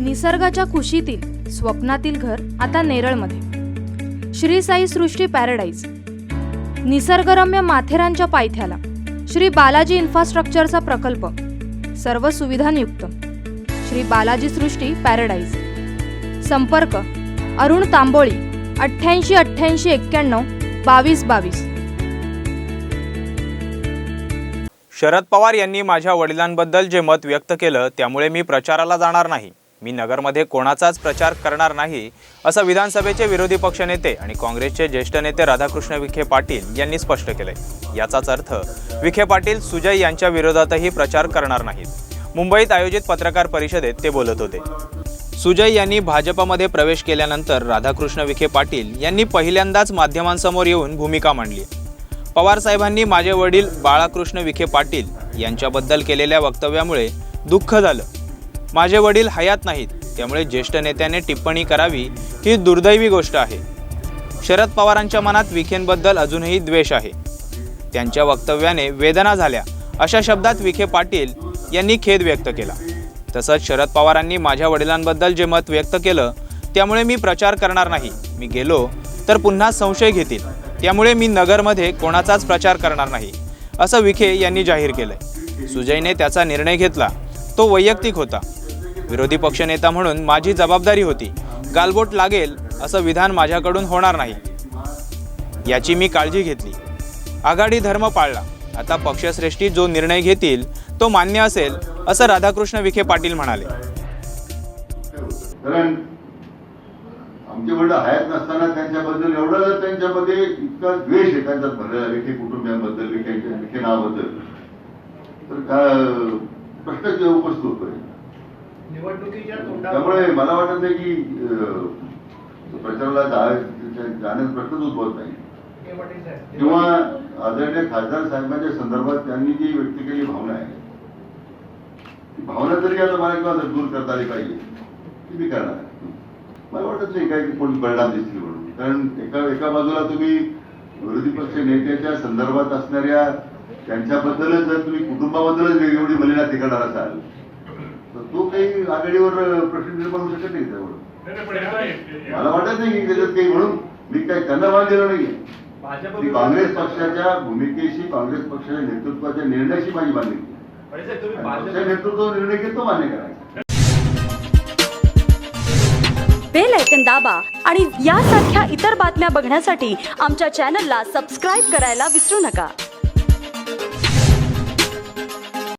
निसर्गाच्या कुशीतील स्वप्नातील घर आता नेरळमध्ये. श्री साई सृष्टी पॅराडाईज. निसर्गरम्य माथेरानच्या पायथ्याला श्री बालाजी इन्फ्रास्ट्रक्चरचा प्रकल्प. सर्व सुविधांयुक्त श्री बालाजी सृष्टी पॅराडाईज. संपर्क अरुण तांबोळी अठ्ठ्याऐंशी अठ्ठ्याऐंशी एक्क्याण्णव बावीस बावीस. शरद पवार यांनी माझ्या वडिलांबद्दल जे मत व्यक्त केलं त्यामुळे मी प्रचाराला जाणार नाही. मी नगरमध्ये कोणाचाच प्रचार करणार नाही असं विधानसभेचे विरोधी पक्षनेते आणि काँग्रेसचे ज्येष्ठ नेते राधाकृष्ण विखे पाटील यांनी स्पष्ट केलंय. याचाच अर्थ विखे पाटील सुजय यांच्या विरोधातही प्रचार करणार नाहीत. मुंबईत आयोजित पत्रकार परिषदेत ते बोलत होते. सुजय यांनी भाजपमध्ये प्रवेश केल्यानंतर राधाकृष्ण विखे पाटील यांनी पहिल्यांदाच माध्यमांसमोर येऊन भूमिका मांडली. पवार साहेबांनी माझे वडील बाळाकृष्ण विखे पाटील यांच्याबद्दल केलेल्या वक्तव्यामुळे दुःख झालं. माझे वडील हयात नाहीत. त्यामुळे ज्येष्ठ नेत्याने टिप्पणी करावी ही दुर्दैवी गोष्ट आहे. शरद पवारांच्या मनात विखेंबद्दल अजूनही द्वेष आहे. त्यांच्या वक्तव्याने वेदना झाल्या. अशा शब्दात विखे पाटील यांनी खेद व्यक्त केला. तसंच शरद पवारांनी माझ्या वडिलांबद्दल जे मत व्यक्त केलं त्यामुळे मी प्रचार करणार नाही. मी गेलो तर पुन्हा संशय घेतील. त्यामुळे मी नगरमध्ये कोणाचाच प्रचार करणार नाही असं विखे यांनी जाहीर केलंय. सुजयने त्याचा निर्णय घेतला. तो वैयक्तिक होता. विरोधी पक्षनेता म्हणून माझी जबाबदारी होती. गालबोट लागेल असं विधान माझ्याकडून होणार नाही. याची मी काळजी घेतली. आघाडी धर्म पाळला. आता पक्षश्रेष्ठी जो निर्णय घेतील तो मान्य असेल असं राधाकृष्ण विखे पाटील म्हणाले. कारण आमचे वडील हयात नसताना त्यांच्याबद्दल एवढं त्यांच्यामध्ये इतका द्वेष आहे त्यांच्यात भरलेला विखे कुटुंबियांबद्दल विखे विखे नावाबद्दल. तर का प्रश्नच उपस्थित होतोय निवडणुकीच्या त्यामुळे मला वाटत नाही की प्रचाराला जाण्याचा प्रश्नच उद्भवत नाही. किंवा आदरणीय खासदार साहेबांच्या संदर्भात त्यांनी जी व्यक्त केलेली भावना आहे ती भावना तरी आता मला किंवा दूर करता आली पाहिजे. ती मी करणार. मला वाटत नाही काय कोणी परिणाम दिसतील म्हणून. कारण एका एका बाजूला तुम्ही विरोधी पक्ष नेत्याच्या संदर्भात असणाऱ्या त्यांच्याबद्दलच जर तुम्ही कुटुंबाबद्दलच एवढी मलिना करणार असाल तो काही आघाडीवर प्रश्न निर्माण होऊ शकत नाही मला वाटत नाही की त्याच्यात काही म्हणून मी काही त्यांना मान दिलं नाहीये. काँग्रेस पक्षाच्या भूमिकेशी काँग्रेस पक्षाच्या नेतृत्वाच्या निर्णयाशी माझी मान्य तुम्ही पक्षाचे भाजप नेतृत्व निर्णय घेतो मान्य करायचा. बेल ऐकन दाबा आणि यासारख्या इतर बातम्या बघण्यासाठी आमच्या चॅनलला सबस्क्राईब करायला विसरू नका.